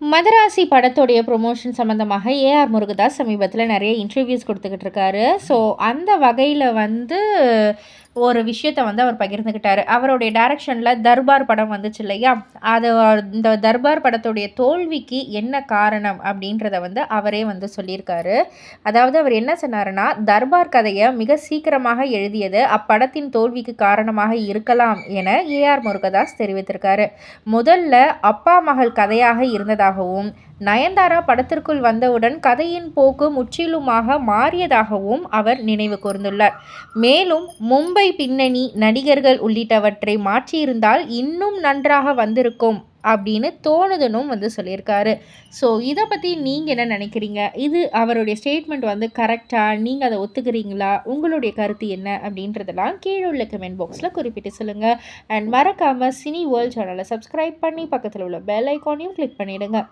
மதராசி படத்துடைய ப்ரொமோஷன் சம்மந்தமாக ஏஆர் முருகதாஸ் சமீபத்தில் நிறைய இன்டர்வியூஸ் கொடுத்துக்கிட்டு இருக்காரு. ஸோ அந்த வகையில் வந்து ஒரு விஷயத்த வந்து அவர் பகிர்ந்துக்கிட்டார் அவருடைய டைரக்ஷனில் தர்பார் படம் வந்துச்சு இல்லையா? அது இந்த தர்பார் படத்துடைய தோல்விக்கு என்ன காரணம் அப்படின்றத வந்து அவரே வந்து சொல்லியிருக்காரு. அதாவது அவர் என்ன சொன்னாருன்னா தர்பார் கதையை மிக சீக்கிரமாக எழுதியது அப்படத்தின் தோல்விக்கு காரணமாக இருக்கலாம் என ஏஆர் முருகதாஸ் தெரிவித்திருக்காரு. முதல்ல அப்பா மகள் கதையாக இருந்ததாகவும் நயன்தாரா படத்திற்குள் வந்தவுடன் கதையின் போக்கு முற்றிலுமாக மாறியதாகவும் அவர் நினைவு கூர்ந்துள்ளார். மேலும் மும்பை பின்னணி நடிகர்கள் உள்ளிட்டவற்றை மாற்றியிருந்தால் இன்னும் நன்றாக வந்திருக்கும் அப்படின்னு தோணுதுன்னும் வந்து சொல்லியிருக்காரு. ஸோ இதை பற்றி நீங்கள் என்ன நினைக்கிறீங்க? இது அவருடைய ஸ்டேட்மெண்ட் வந்து கரெக்டாக நீங்கள் அதை ஒத்துக்கிறீங்களா? உங்களுடைய கருத்து என்ன? அப்படின்றதெல்லாம் கீழே உள்ள கமெண்ட் பாக்ஸில் குறிப்பிட்டு சொல்லுங்கள் அண்ட் மறக்காமல் சினி வேர்ல்ட் சேனலை சப்ஸ்கிரைப் பண்ணி பக்கத்தில் உள்ள பெல் ஐக்கானையும் கிளிக் பண்ணிவிடுங்க